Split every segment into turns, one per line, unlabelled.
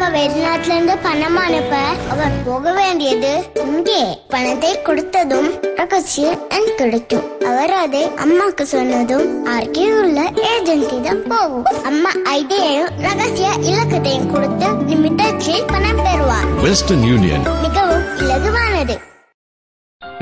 அப்பா வெளிநாட்டுல இருந்து பணம் அனுப்ப அவர் போக வேண்டியது இங்கே பணத்தை கொடுத்ததும் ரகசிய எண் கிடைக்கும் அவர் அதை அம்மாக்கு சொன்னதும் அருகே உள்ள ஏஜென்ட்டிடம் போகும். அம்மா ஐடியையும் ரகசிய இலக்கத்தையும் கொடுத்து நிமிடத்தில் பணம் பெறுவார்.
வெஸ்டர்ன் யூனியன்
மிகவும் இலகுவானது.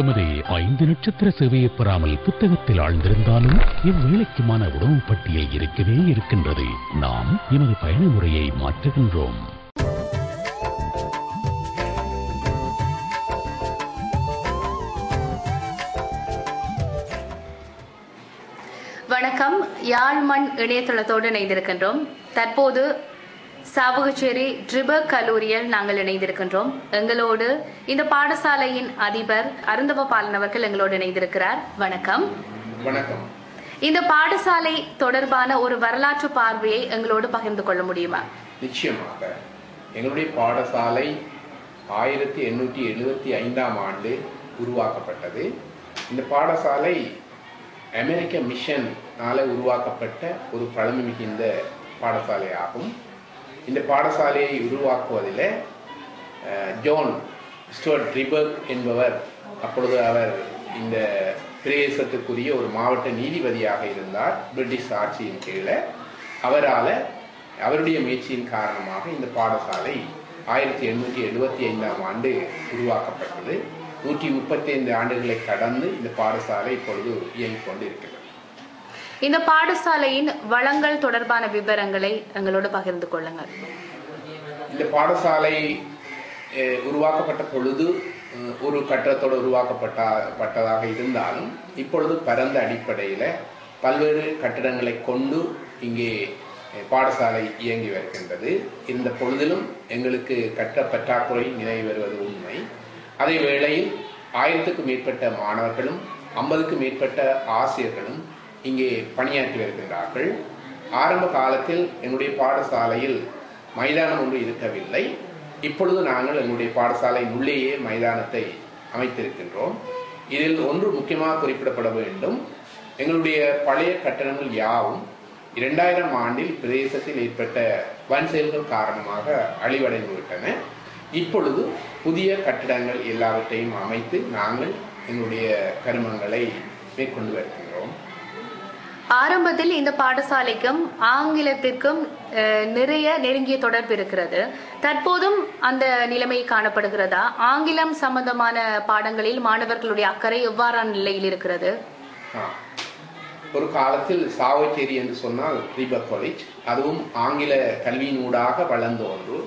எமது ஐந்து நட்சத்திர சேவையை பெறாமல் புத்தகத்தில் ஆழ்ந்திருந்தாலும் இவ்வேளைக்குமான உணவு பட்டியல் இருக்கவே இருக்கின்றது. நாம் எமது பயண முறையை மாற்றுகின்றோம்.
யாழ்மண் இணையதளத்தோடு இணைந்திருக்கின்றோம். தற்போது சாவகச்சேரி ட்ரிபர் கல்லூரியில் நாங்கள் இணைந்திருக்கின்றோம். எங்களோடு இந்த பாடசாலையின் அதிபர் அருந்தவ பாலன் அவர்கள் எங்களோடு இணைந்திருக்கிறார். வணக்கம்.
வணக்கம்.
இந்த பாடசாலை தொடர்பான ஒரு வரலாற்று பார்வையை எங்களோடு பகிர்ந்து கொள்ள முடியுமா?
நிச்சயமாக. எங்களுடைய பாடசாலை ஆயிரத்தி எண்ணூற்றி எழுபத்தி ஐந்தாம் ஆண்டு உருவாக்கப்பட்டது. இந்த பாடசாலை அமெரிக்க மிஷன்னால உருவாக்கப்பட்ட ஒரு பழமை மிகுந்த பாடசாலை ஆகும் இந்த பாடசாலையை உருவாக்குவதில் ஜோன் ஸ்டுவர்ட் ரிபர்க் என்பவர் அப்பொழுது அவர் இந்த பிரதேசத்துக்குரிய ஒரு மாவட்ட நீதிபதியாக இருந்தார் பிரிட்டிஷ் ஆட்சியின் கீழே. அவரால் அவருடைய முயற்சியின் காரணமாக இந்த பாடசாலை ஆயிரத்தி எண்ணூற்றி எழுபத்தி ஐந்தாம் ஆண்டு உருவாக்கப்பட்டது. நூற்றி முப்பத்தைந்து ஆண்டுகளை கடந்து இந்த பாடசாலை இப்பொழுது இயங்கிக் கொண்டிருக்கிறது
இந்த பாடசாலையின் வளங்கள் தொடர்பான விவரங்களை எங்களோடு பகிர்ந்து கொள்ளுங்கள்.
இந்த பாடசாலை உருவாக்கப்பட்ட பொழுது ஒரு கட்டத்தோடு உருவாக்கப்பட்ட பட்டதாக இருந்தாலும் இப்பொழுது பரந்த அடிப்படையில் பல்வேறு கட்டிடங்களை கொண்டு இங்கே பாடசாலை இயங்கி வருகின்றது. இந்த பொழுதிலும் எங்களுக்கு கட்ட பற்றாக்குறை நிலவி வருவது உண்மை. அதே வேளையில் ஆயிரத்துக்கும் மேற்பட்ட மாணவர்களும் ஐம்பதுக்கும் மேற்பட்ட ஆசிரியர்களும் இங்கே பணியாற்றி வருகின்றார்கள் ஆரம்ப காலத்தில் எங்களுடைய பாடசாலையில் மைதானம் ஒன்று இருக்கவில்லை. இப்பொழுது நாங்கள் எங்களுடைய பாடசாலையின் உள்ளேயே மைதானத்தை அமைத்திருக்கின்றோம். இதில் ஒன்று முக்கியமாக குறிப்பிடப்பட வேண்டும். எங்களுடைய பழைய கட்டணங்கள் யாவும் இரண்டாயிரம் ஆண்டில் பிரதேசத்தில் ஏற்பட்ட வன் செயல்கள் காரணமாக அழிவடைந்து விட்டன இப்பொழுது புதிய கட்டிடங்கள் எல்லாவற்றையும் அமைத்து நாங்கள் எங்களுடைய கருமங்களை மேற்கொண்டு வருகிறோம்.
ஆரம்பத்தில் இந்த பாடசாலைக்கும் ஆங்கிலத்திற்கும் நிறைய நெருங்கிய தொடர்பு இருக்கிறது. தற்போதும் அந்த நிலைமை காணப்படுகிறதா? ஆங்கிலம் சம்பந்தமான பாடங்களில் மாணவர்களுடைய அக்கறை எவ்வாறான நிலையில் இருக்கிறது?
ஒரு காலத்தில் சாவச்சேரி என்று சொன்னால் ரீபர் காலேஜ். அதுவும் ஆங்கில கல்வியினூடாக வளர்ந்த ஒன்று.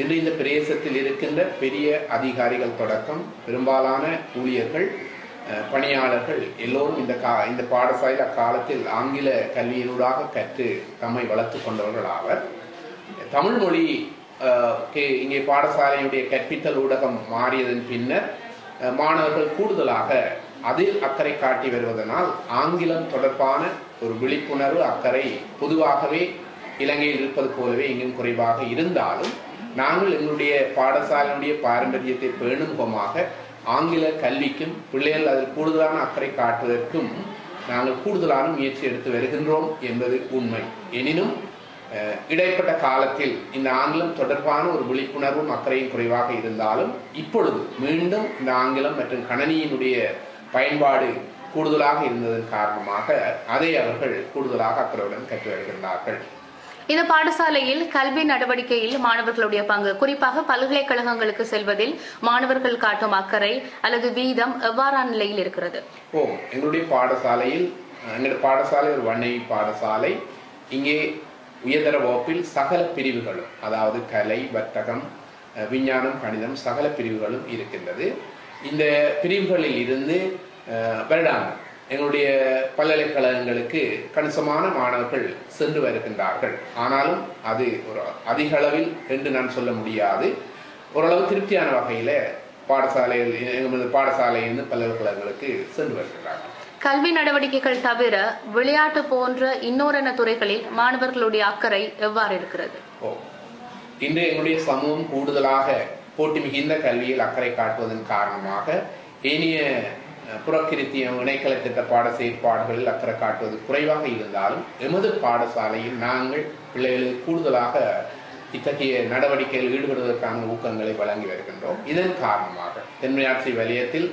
இன்று இந்த பிரதேசத்தில் இருக்கின்ற பெரிய அதிகாரிகள் தொடக்கம் பெரும்பாலான ஊழியர்கள் பணியாளர்கள் எல்லோரும் இந்த கா இந்த பாடசாலையில் அக்காலத்தில் ஆங்கில கல்வியினூடாக கற்று தம்மை வளர்த்து கொண்டவர்கள் ஆவர். தமிழ் மொழி கே- இங்கே பாடசாலையுடைய கற்பித்தல் ஊடகம் மாறியதன் பின்னர் மாணவர்கள் கூடுதலாக அதில் அக்கறை காட்டி வருவதனால் ஆங்கிலம் தொடர்பான ஒரு விழிப்புணர்வு அக்கறை பொதுவாகவே இலங்கையில் இருப்பது போலவே இங்கும் குறைவாக இருந்தாலும் நாங்கள் எங்களுடைய பாடசாலையினுடைய பாரம்பரியத்தை பேணும் முகமாக ஆங்கில கல்விக்கும் பிள்ளைகள் அதில் கூடுதலான அக்கறை காட்டுவதற்கும் நாங்கள் கூடுதலான முயற்சி எடுத்து வருகின்றோம் என்பது உண்மை. எனினும் அஹ், இடைப்பட்ட காலத்தில் இந்த ஆங்கிலம் தொடர்பான ஒரு விழிப்புணர்வும் அக்கறையும் குறைவாக இருந்தாலும் இப்பொழுது மீண்டும் இந்த ஆங்கிலம் மற்றும் கணனியினுடைய பயன்பாடு கூடுதலாக இருந்ததன் காரணமாக அதை அவர்கள் கூடுதலாக அக்கறையுடன் கற்று வருகின்றார்கள்.
இந்த பாடசாலையில் கல்வி நடவடிக்கையில் மாணவர்களுடைய பங்கு. குறிப்பாக பல்கலைக்கழகங்களுக்கு செல்வதில் மாணவர்கள் காட்டும் அக்கறை அல்லது வீதம் எவ்வாறான நிலையில் இருக்கிறது?
ஓ எங்களுடைய பாடசாலையில் எங்களுடைய பாடசாலை ஒரு வண்ணை பாடசாலை. இங்கே உயர்தர வகுப்பில் சகல பிரிவுகளும் அதாவது கலை வர்த்தகம் விஞ்ஞானம் கணிதம் சகல பிரிவுகளும் இருக்கின்றது. இந்த பிரிவுகளில் இருந்து அஹ், வருடாந்தம் எங்களுடைய பல்கலைக்கழகங்களுக்கு கணிசமான மாணவர்கள் சென்று வருகின்றார்கள். ஆனாலும் அது ஒரு அதிக அளவில் என்று நான் சொல்ல முடியாது. ஓரளவு திருப்தியான வகையில் பாடசாலையில் எங்களது பாடசாலையிலிருந்து பல்கலைக்கழகங்களுக்கு சென்று வருகின்றார்கள்.
கல்வி நடவடிக்கைகள் தவிர விளையாட்டு போன்ற இன்னொரென்ன துறைகளில் மாணவர்களுடைய அக்கறை எவ்வாறு இருக்கிறது?
ஓ இன்று எங்களுடைய சமூகம் கூடுதலாக போட்டி மிகுந்த கல்வியில் அக்கறை காட்டுவதன் காரணமாக ஏனைய புறக்கிருத்தியம் புறக்கிருத்திய இணைக்கல திட்ட பாட செயற்பாடுகளில் அக்கறை காட்டுவது குறைவாக இருந்தாலும் எமது பாடசாலையில் நாங்கள் பிள்ளைகளுக்கு கூடுதலாக இத்தகைய நடவடிக்கையில் ஈடுபடுவதற்கான ஊக்கங்களை வழங்கி வருகின்றோம். இதன் காரணமாக தென்மையாட்சி வலயத்தில்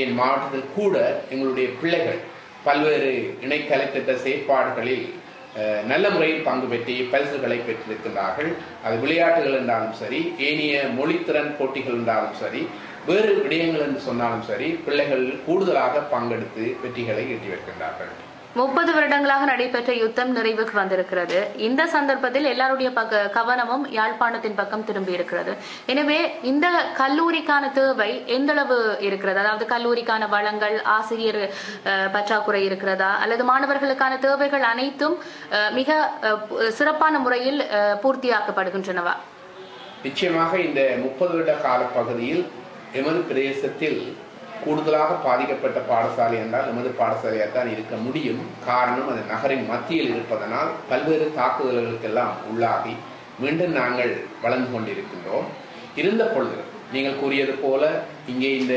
என் மாவட்டத்தில் கூட எங்களுடைய பிள்ளைகள் பல்வேறு இணைக்கலை திட்ட செயற்பாடுகளில் நல்ல முறையில் பங்கு பெற்றி பரிசுகளை பெற்றிருக்கின்றார்கள். அது விளையாட்டுகள் என்றாலும் சரி ஏனைய மொழித்திறன் போட்டிகள் என்றாலும் சரி வேறு விடயங்கள் என்று சொன்னாலும் சரி பிள்ளைகள் கூடுதலாக பங்கெடுத்து வெற்றிகளை ஈட்டி வருகின்றார்கள்
முப்பது வருடங்களாக நடைபெற்ற யுத்தம் நிறைவுக்கு வந்திருக்கிறது. இந்த சந்தர்ப்பத்தில் எல்லாருடைய பக்க கவனமும் யாழ்ப்பாணத்தின் பக்கம் திரும்பி இருக்கிறது. எனவே இந்த கல்லூரிக்கான தேவை எந்த அளவு இருக்கிறது? அதாவது கல்லூரிக்கான வளங்கள் ஆசிரியர் பற்றாக்குறை இருக்கிறதா? அல்லது மாணவர்களுக்கான தேவைகள் அனைத்தும் மிக சிறப்பான முறையில் பூர்த்தியாக்கப்படுகின்றனவா?
நிச்சயமாக இந்த முப்பது வருட காலப்பகுதியில் எமது பிரதேசத்தில் கூடுதலாக பாதிக்கப்பட்ட பாடசாலை என்றால் எமது பாடசாலையாக தான் இருக்க முடியும். காரணம் அது நகரின் மத்தியில் இருப்பதனால் பல்வேறு தாக்குதல்களுக்கெல்லாம் உள்ளாகி மீண்டும் நாங்கள் வளர்ந்து கொண்டிருக்கின்றோம். இருந்த பொழுது நீங்கள் கூறியது போல இங்கே இந்த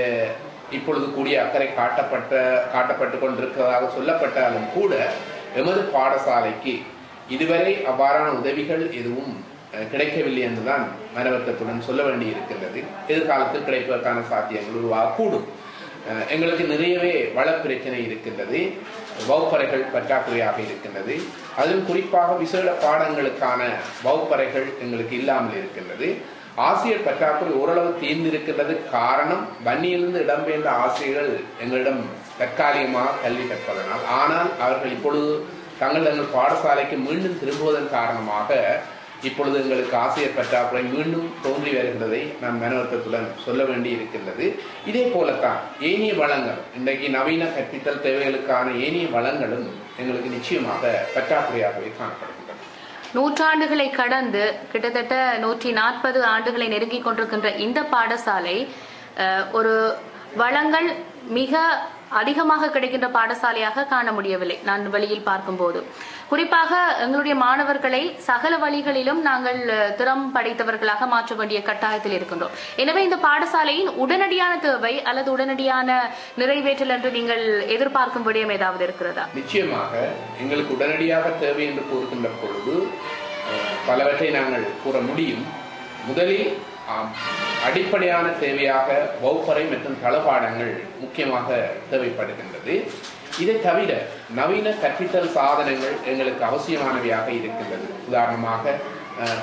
இப்பொழுது கூடிய அக்கறை காட்டப்பட்ட காட்டப்பட்டு கொண்டிருக்கிறதாக சொல்லப்பட்டாலும் கூட எமது பாடசாலைக்கு இதுவரை அவ்வாறான உதவிகள் எதுவும் கிடைக்கவில்லை என்றுதான் மனவர்த்தத்துடன் சொல்ல வேண்டி இருக்கின்றது எதிர்காலத்தில் கிடைப்பதற்கான சாத்தியங்கள் உருவாகக்கூடும். எங்களுக்கு நிறையவே வள பிரச்சனை இருக்கின்றது. வகுப்பறைகள் பற்றாக்குறையாக இருக்கின்றது. அதிலும் குறிப்பாக விசேட பாடங்களுக்கான வகுப்பறைகள் எங்களுக்கு இல்லாமல் இருக்கின்றது. ஆசிரியர் பற்றாக்குறை ஓரளவு தீர்ந்திருக்கின்றது. காரணம் வன்னியிலிருந்து இடம்பெயர்ந்த ஆசிரியர்கள் எங்களிடம் தற்காலிகமாக கல்வி கற்பதனால். ஆனால் அவர்கள் இப்பொழுது தங்கள் தங்கள் பாடசாலைக்கு மீண்டும் திரும்புவதன் காரணமாக இப்பொழுது எங்களுக்கு ஆசிரியர் பற்றாக்குறை மீண்டும் தோன்றி வருகிறதை நாம் மனவர்த்தத்துடன் சொல்ல வேண்டி இருக்கின்றது இதே போலத்தான் ஏனைய வளங்கள் இன்றைக்கு நவீன கற்பித்தல் தேவைகளுக்கான ஏனைய வளங்களும் எங்களுக்கு நிச்சயமாக பற்றாக்குறையாகவே காணப்படுகின்றன.
நூற்றாண்டுகளை கடந்து கிட்டத்தட்ட நூற்றி நாற்பது ஆண்டுகளை நெருங்கிக் கொண்டிருக்கின்ற இந்த பாடசாலை ஒரு வளங்கள் மிக அதிகமாக கிடைக்கின்ற பாடசாலையாக காண முடியவில்லை. நான் வெளியில் பார்க்கும்போது. குறிப்பாக எங்களுடைய மாணவர்களை சகல வழிகளிலும் நாங்கள் திறம் படைத்தவர்களாக மாற்ற வேண்டிய கட்டாயத்தில் இருக்கின்றோம். எனவே இந்த பாடசாலையின் உடனடியான தேவை அல்லது உடனடியான நிறைவேற்றல் என்று நீங்கள் எதிர்பார்க்கும் விடயம் ஏதாவது இருக்கிறதா?
நிச்சயமாக எங்களுக்கு உடனடியாக தேவை என்று கூறுகின்ற பொழுது பலவற்றை நாங்கள் கூற முடியும். முதலில் ஆம், அடிப்படையான தேவையாக வகுப்பறை மற்றும் தளபாடங்கள் முக்கியமாக தேவைப்படுகின்றது. இதை தவிர நவீன கற்பித்தல் சாதனங்கள் எங்களுக்கு அவசியமானவையாக இருக்கின்றது உதாரணமாக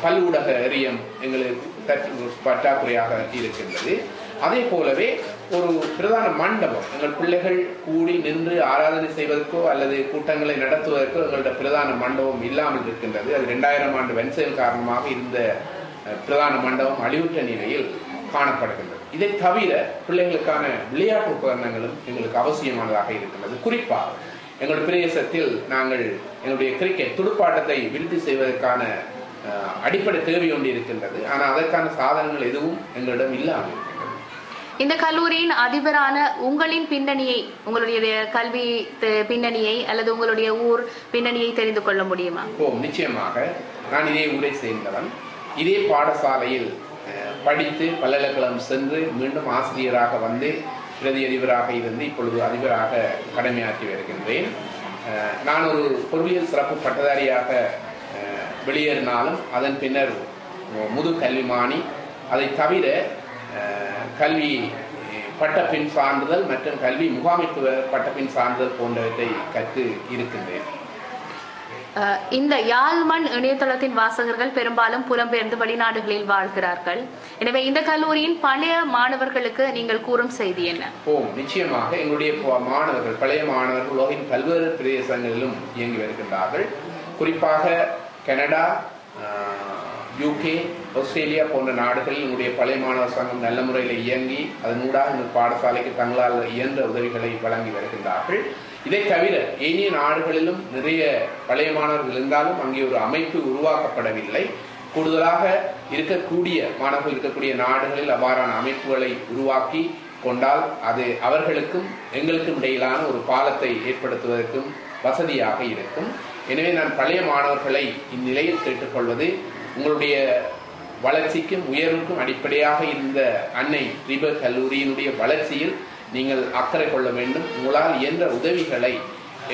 பல்லூடக எரியம் எங்களுக்கு பற்றாக்குறையாக இருக்கின்றது. அதே போலவே ஒரு பிரதான மண்டபம் எங்கள் பிள்ளைகள் கூடி நின்று ஆராதனை செய்வதற்கோ அல்லது கூட்டங்களை நடத்துவதற்கோ எங்களோட பிரதான மண்டபம் இல்லாமல் இருக்கின்றது. அது ரெண்டாயிரம் ஆண்டு வென்செயல் காரணமாக இருந்த பிரதான மண்டபம் அழிவுற்ற நிலையில் காணப்படுகின்றது. இதை தவிர பிள்ளைகளுக்கான விளையாட்டு உபகரணங்களும் எங்களுக்கு அவசியமானதாக இருக்கின்றது. குறிப்பாக எங்களுடைய பிரதேசத்தில் நாங்கள் எங்களுடைய கிரிக்கெட் துடுப்பாட்டத்தை விருத்தி செய்வதற்கான அடிப்படை தேவை ஒன்று இருக்கின்றது. ஆனால் அதற்கான சாதனங்கள் எதுவும் எங்களிடம் இல்லாமல் இருக்கின்றது.
இந்த கல்லூரியின் அதிபரான உங்களின் பின்னணியை உங்களுடைய கல்வி பின்னணியை அல்லது உங்களுடைய ஊர் பின்னணியை தெரிந்து கொள்ள முடியுமா?
ஓ நிச்சயமாக. நான் இதே ஊரை சேர்ந்தவன். இதே பாடசாலையில் படித்து பல்கலைக்கழகம் சென்று மீண்டும் ஆசிரியராக வந்து பிரதி அதிபராக இருந்து இப்பொழுது அதிபராக கடமையாற்றி வருகின்றேன். நான் ஒரு பொருளியல் சிறப்பு பட்டதாரியாக வெளியேறினாலும் அதன் பின்னர் முது கல்விமானி அதை தவிர கல்வி பட்டப்பின் சான்றிதழ் மற்றும் கல்வி முகாமைத்துவ பட்டப்பின் சான்றிதழ் போன்றவற்றை கற்று இருக்கின்றேன்.
இந்த யாழ்மண் இணையதளத்தின் வாசகர்கள் பெரும்பாலும் புலம்பெயர்ந்து வெளிநாடுகளில் வாழ்கிறார்கள். எனவே இந்த கல்லூரியின் பழைய மாணவர்களுக்கு நீங்கள் கூறும் செய்தி என்ன?
ஓ நிச்சயமாக எங்களுடைய மாணவர்கள் பழைய மாணவர்கள் உலகின் பல்வேறு பிரதேசங்களிலும் இயங்கி வருகின்றார்கள். குறிப்பாக கனடா யூகே ஆஸ்திரேலியா போன்ற நாடுகளில் எங்களுடைய பழைய மாணவர் சங்கம் நல்ல முறையில் இயங்கி அதனூடாக எங்கள் பாடசாலைக்கு தங்களால் இயன்ற உதவிகளை வழங்கி வருகின்றார்கள். இதை தவிர ஏனைய நாடுகளிலும் நிறைய பழைய மாணவர்கள் இருந்தாலும் அங்கே ஒரு அமைப்பு உருவாக்கப்படவில்லை. கூடுதலாக இருக்கக்கூடிய மாணவர்கள் இருக்கக்கூடிய நாடுகளில் அவ்வாறான அமைப்புகளை உருவாக்கி கொண்டால் அது அவர்களுக்கும் எங்களுக்கும் இடையிலான ஒரு பாலத்தை ஏற்படுத்துவதற்கும் வசதியாக இருக்கும். எனவே நான் பழைய மாணவர்களை இந்நிலையில் கேட்டுக்கொள்வது உங்களுடைய வளர்ச்சிக்கும் உயர்வுக்கும் அடிப்படையாக இருந்த அன்னை ரிபர் கல்லூரியினுடைய வளர்ச்சியில் நீங்கள் அக்கறை கொள்ள வேண்டும். உங்களால் இயன்ற உதவிகளை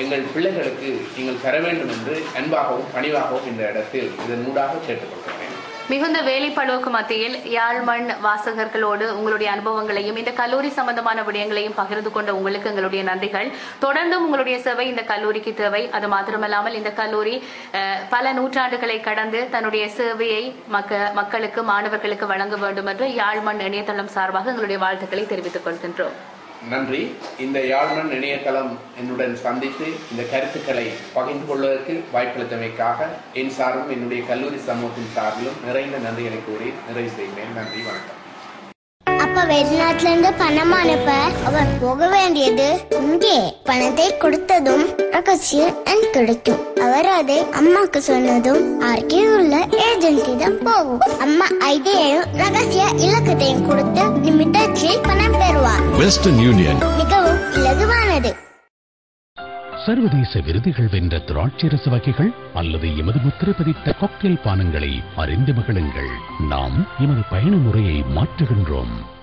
எங்கள் பிள்ளைகளுக்கு நீங்கள் தர வேண்டும் என்று அன்பாகவும் பணிவாகவும் இந்த இடத்தில் இதன் ஊடாக கேட்டுக்கொள்கிறேன்.
மிகுந்த வேலைப்பளுவுக்கு மத்தியில் யாழ் மண் வாசகர்களோடு உங்களுடைய அனுபவங்களையும் இந்த கல்லூரி சம்பந்தமான விடயங்களையும் பகிர்ந்து கொண்ட உங்களுக்கு எங்களுடைய நன்றிகள். தொடர்ந்தும் உங்களுடைய சேவை இந்த கல்லூரிக்கு தேவை. அது மாத்திரமல்லாமல் இந்த கல்லூரி பல நூற்றாண்டுகளை கடந்து தன்னுடைய சேவையை மக்க மக்களுக்கு மாணவர்களுக்கு வழங்க வேண்டும் என்று யாழ் மண் இணையதளம் சார்பாக எங்களுடைய வாழ்த்துக்களை தெரிவித்துக் கொள்கின்றோம்.
நன்றி. இந்த யாழ்மன் இணையதளம் என்னுடன் சந்தித்து இந்த கருத்துக்களை பகிர்ந்து கொள்வதற்கு வாய்ப்பளித்தமைக்காக என் சார்பும் என்னுடைய கல்லூரி சமூகத்தின் சார்பிலும் நிறைந்த நன்றிகளை கூறி நிறைவு செய்வேன் நன்றி வணக்கம்.
அப்ப வெளிநாட்டுல இருந்து பணம் அனுப்ப அவர் போக வேண்டியது இங்கே. பணத்தை கொடுத்ததும் ரகசியம் கிடைக்கும். அவர் அதை அம்மாக்கு சொன்னதும் அருகே உள்ள ஏஜென்சி தான் போகும். அம்மா ஐடியையும் ரகசிய இலக்கத்தையும் கொடுத்து நிமிடத்தில் மிகவும் இலகுவானது.
சர்வதேச விருதுகள் வென்ற திராட்சரச வகைகள் அல்லது எமது முத்திரை பதித்த காக்டெயில் பானங்களை அறிந்து மகிழுங்கள். நாம் எமது பயண முறையை மாற்றுகின்றோம்.